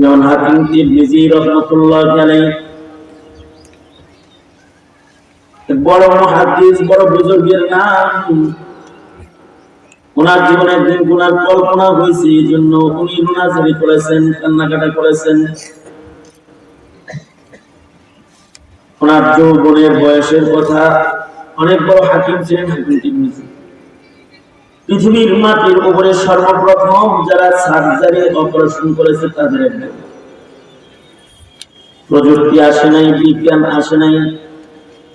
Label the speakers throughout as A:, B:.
A: যেমন হাকিম তিরমিজি রহমতুল্লাহ আলাই বড় বড় বুজুর্গের নাম। ওনার জীবনে একদিন গুনার কল্পনা হয়েছে এই জন্য উনি রুনাজারি করেছেন, কান্নাকাটা করেছেন। ওনার যৌবনের বয়সের কথা অনেক বড় হাকিম ছিলেন হাকিম তিরমিজি পৃথিবীর মাটির উপরে সর্বপ্রথম যারা সার্জারি অপারেশন করেছে তাদের প্রযুক্তি আসে নাই, বিজ্ঞান আসে নাই।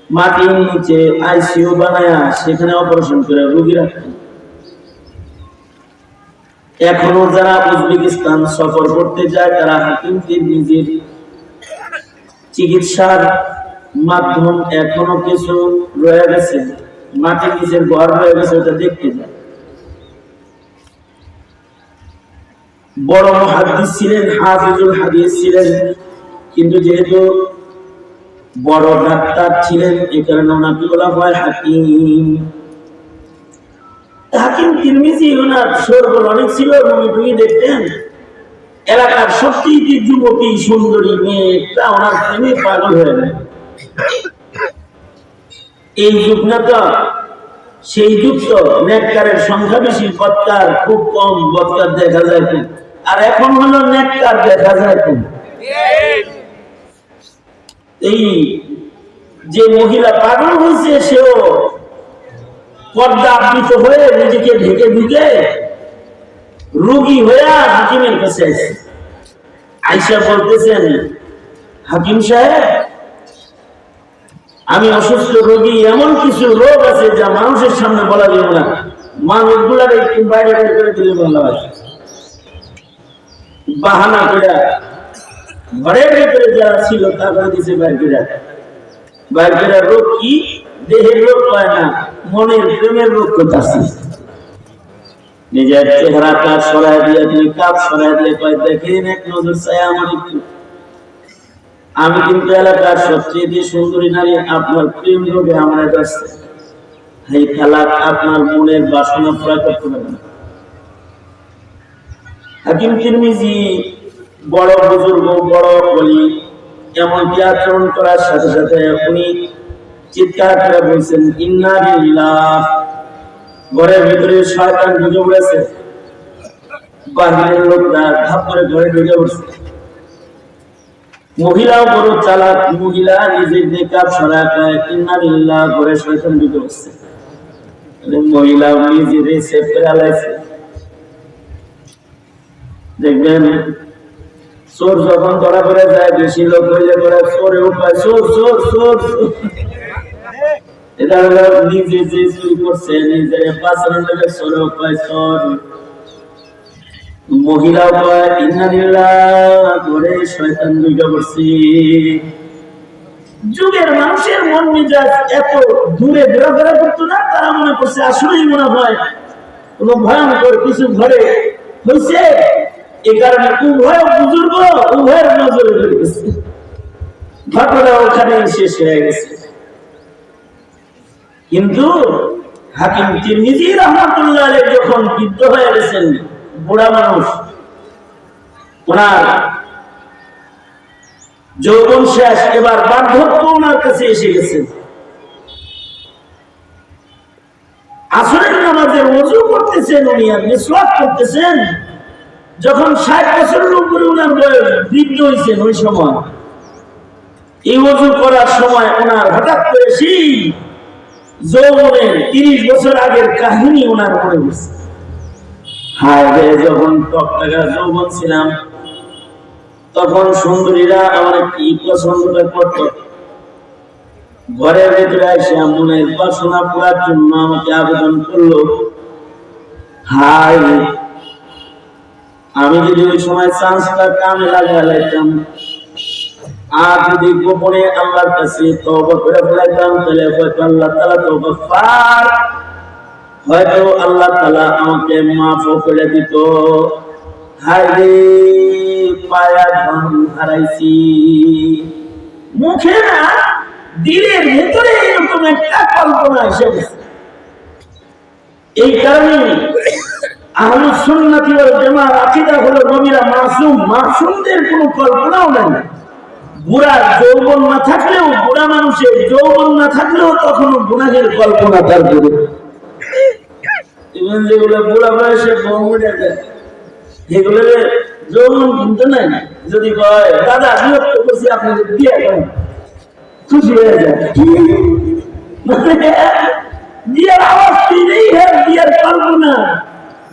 A: মাটির নিচে আইসিইউ বানায়া সেখানে অপারেশন করে রোগী রাখতেন এখনও যারা উজবেকিস্তান সফর করতে যায়, তারা হাকিম নিজের চিকিৎসার মাধ্যম এখনও কিছু রয়ে গেছে? মাটির নিচের ঘর রয়ে গেছে, ওটা দেখতে যায় বড় মহাদিস ছিলেন, হাফিজুল হাদিস ছিলেন, কিন্তু যেহেতু বড় ডাক্তার ছিলেন, এ কারণে ওনাকে বলা হয় হাকিম। হাকিম, তিরমিজি, ওনার অনেক ছিল তুমি দেখতেন, এলাকার যুবতী, সুন্দরী মেয়েটা ওনার প্রেমে পাগল হয়ে এই যুগ সেই যুগ তো সংখ্যা বেশি বৎকার খুব কম বৎকার দেখা যায় খুব আর এখন হলো নেককার দেখা যায় খুব এই যে মহিলা পাগল হয়েছে, সেও পর্দা আবৃত হয়ে নিজেকে ঢেকে ঢুকে রুগী হয়ে হাকিমের কাছে আইসা বলতেছেন, হাকিম সাহেব, আমি অসুস্থ রোগী, এমন কিছু রোগ আছে যা মানুষের সামনে বলা যাবে না। মানুষগুলার একটু বাইরে বের করে দিলে বলা হয়। বাহানা করে ঘরের ভেতরে যারা ছিল তারপরে দিছে বাইর করে বাইর করে রোগ কি? দেহের রোগ পায় না, মনের, প্রেমের রোগ করতেছে নিজের চেহারাটা সরাই দিয়ে তুমি কাপ সরাই দিয়ে কয়, দেখেন এক নজর চাই আমার একটু। আমি কিন্তু এলাকার সবচেয়ে সুন্দরী নারী, আপনার প্রেম রোগে আমার কাছে এই খেলা আপনার মনের বাসনা পুরা করতে পারে না। হাকিম তিরমিজি, বড় বুজুর্গ, বড় বলি এমনকি আচরণ করার সাথে সাথে উনি চিৎকার করে বলছেন, ইন্না লিল্লাহ ঘরের ভিতরে শয়তান ঢুকে পড়েছে। বাহিরের লোকরা ধাপ করে ঘরে ঢুকে পড়ছে। মহিলাও বড় চালাক, মহিলা নিজের মেকআপ সরা পায় ইন্না লিল্লাহ ঘরে শয়তান ঢুকে পড়ছে। মহিলাও নিজের সেভ করে আলাইছে। দেখবেন, চোর যখন ধরা করে যায়, বেশি লোক করে চোরে উপায় চোর চোর চোর যুগের মানুষের মন মেজাজ এত দূরে ঘোরাফেরা করতো না, তারা মনে করছে, আসলেই মনে হয় কোন ভয়ঙ্কর কিছু ঘরে হয়েছে কিন্তু হাকিম তিরমিজি যখন বৃদ্ধ হয়ে গেছেন, বুড়া মানুষ, ওনার যৌবন শেষ, এবার বার্ধক্য ওনার কাছে এসে গেছে। আসরের নামাজের ওযু করতেছেন উনি আর মিসওয়াক করতেছেন। যখন ষাট বছরের উপরে বয়স বৃদ্ধ হয়েছেন ওই সময়, এই ওযু করার সময় ওনার হঠাৎ করে সেই যৌবনের তিরিশ বছর আগের কাহিনী ওনার মনে হচ্ছে হায় যৌবন ছিলাম, তখন সুন্দরীরা আমার কি পছন্দটা করত ঘরের ভেতরে এসে মনের বাসনা পুরার জন্য আমাকে আবেদন করল, হায় আমি যদি ওই সময় চান্সটা কামে লাগাইতাম, আর যদি গোপনে আল্লাহর কাছে তওবা করে ফেলাইতাম, তাহলে হয়তো আল্লাহ তাআলা তওবা ফার হয়তো আল্লাহ তাআলা আমাকে মাফ করে দিত। হায় রে পায়া ধন হারাইছি। মুখে না দিলের ভেতরে এরকম একটা কল্পনা এসে এই কারণে আহলুস সুন্নাতি ওয়াল জামার আকীদা হলো নবীরা মাসুম, মাসুমদের কোনো কল্পনাও নাই। বুড়া যৌবন না থাকলেও, বুড়া মানুষের যৌবন না থাকলেও তখনও গুনাহের কল্পনা তার করে ইভেন যেগুলো বুড়া বয়সে বউ মরে যায় এগুলো যৌবন কিন্তু নাই। যদি কয়, দাদা বিরক্ত করছি আপনাদের বিয়ে করেন খুশি হয়ে যায়। বিয়ের আওয়াজ দিলেই হ্যাঁ বিয়ের কল্পনা।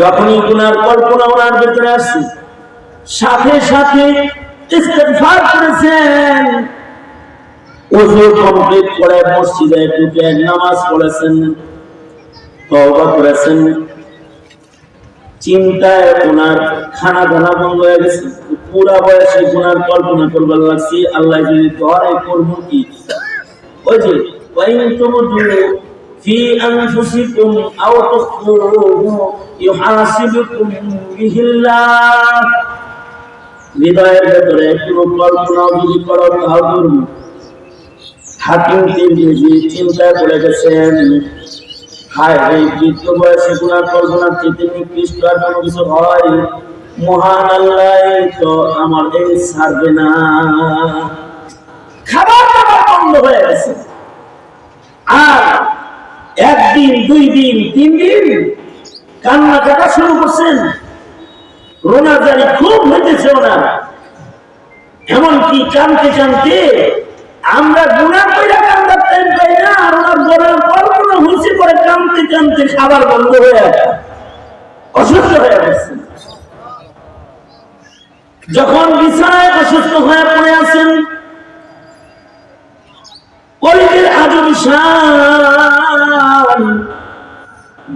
A: যখনই গুনার কল্পনা ওনার ভিতরে আসছে সাথে সাথে ইস্তেগফার করেছেন। কমপ্লিট করে মসজিদে ঢুকে নামাজ পড়েছেন, তওবা করেছেন। চিন্তায় ওনার খানা দানা বন্ধ হয়ে গেছে। পুরা বয়সে গুনার কল্পনা করবার লাগছি, আল্লাহ যদি ধরে করব কি? ওই যে তুমুদু ফি আনফুসিকুম আও তুখফুহু ইউহাসিবুকুম বিহিল্লাহ হৃদয়ের ভেতরে কোনো কল্পনা যদি করো করব হাকিম তিরমিজি চিন্তায় পড়ে গেছেন। হায়, এই বৃদ্ধ বয়সে গুণার কল্পনার চেয়ে নিকৃষ্ট আর কোনো কিছু হয়? মহান আল্লাহ তো আমার এই ছাড়বে না। খাবার বন্ধ হয়ে গেছে। আর একদিন দুই দিন তিন দিন কান্না কাটা শুরু করছেন। রোনাজারি খুব হইতেছে ওনার। এমনকি কানতে কানতে আমরা গুণা কইরা কান্দার টাইম পাই না আর ওনার বড় কল্পনা হয়েছে পরে কানতে কানতে খাবার বন্ধ হয়ে অসুস্থ হয়ে গেছে। যখন বিছানায় অসুস্থ হয়ে পড়ে আছেন কলিদের আজব শান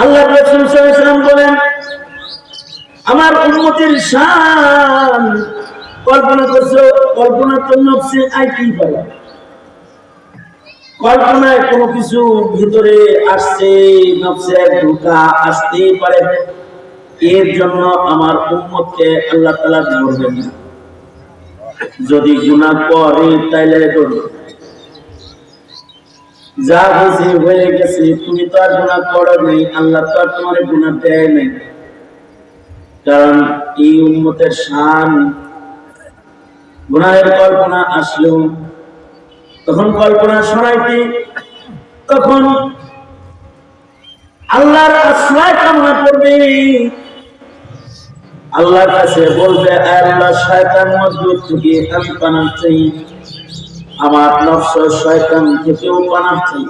A: আল্লাহ রাসূল সাল্লাল্লাহু আলাইহি ওয়াসাল্লাম বলেন, আমার উন্মতির শান কল্পনা করছ, কল্পনা তো নফসে আইতেই পারে। কল্পনায় কোনো কিছু ভিতরে আসছে, নফসে ঢোকা আসতেই পারে। এর জন্য আমার উম্মতকে আল্লাহ তালা ধরবেন না। যদি গুণা করে তাইলে ধরবে। যা হয়েছে হয়ে গেছে, তুমি তো আর গুণা করো নেই, আল্লাহ তো আর তোমার গুণা দেয় নাই। কারণ এই উন্মতের শান গুণাহের কল্পনা আসলো। তখন কল্পনা শোনাইতে তখন আল্লাহর আশ্রয় কামনা করবে। আল্লাহর কাছে বলবে, আল্লাহ শয়তান মজবুত থেকে আমি পানা আমার নফস শয়তান থেকেও পানা চাই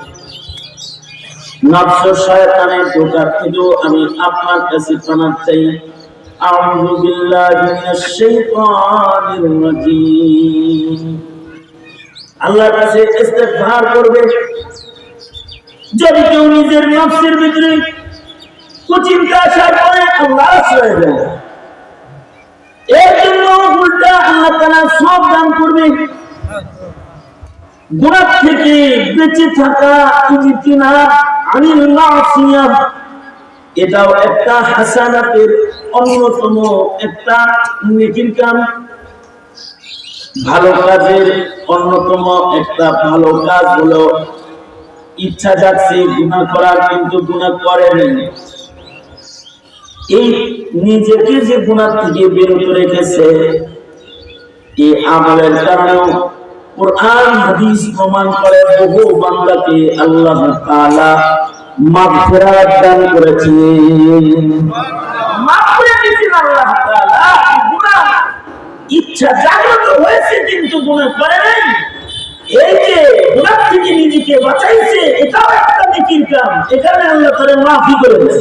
A: নফস শয়তানের ঢোকার থেকেও আমি আপনার কাছে পানা চাই أعوذ بالله من الشيطان الرجيم আল্লাহর কাছে ইস্তেগফার করবে যদি কেউ নিজের নফসের ভিতরে কুচিন্তা আসার পরে আল্লাহ আশ্রয় দেয় এর জন্য উল্টা আল্লাহ তাআলা সব দান করবে গুনাহ থেকে বেঁচে থাকা ইজতিনা আনিল মাসিয়া এটাও একটা হাসানাতের অন্যতম একটা নেকির কাম। ভালো কাজের অন্যতম একটা ভালো কাজ হলো ইচ্ছা যাচ্ছে গুণা করার, কিন্তু গুণা করেনি এই নিজেকে যে গুণার থেকে বিরত রেখেছে, এই আমলের কারণেও কোরআন, হাদিস প্রমাণ করে বহু বান্দাকে আল্লাহ তাআলা মাগফিরাত দান করেছেন। করে দিয়েছেন আল্লাহ তাআলা, গুনাহ, ইচ্ছা জাগ্রত হয়েছে কিন্তু গুনাহ করে নাই। এই যে গুনাহ থেকে নিজেকে বাঁচাইছে, এটাও একটা নেকির কাম। এখানে আল্লাহ করে মাফি করে দেন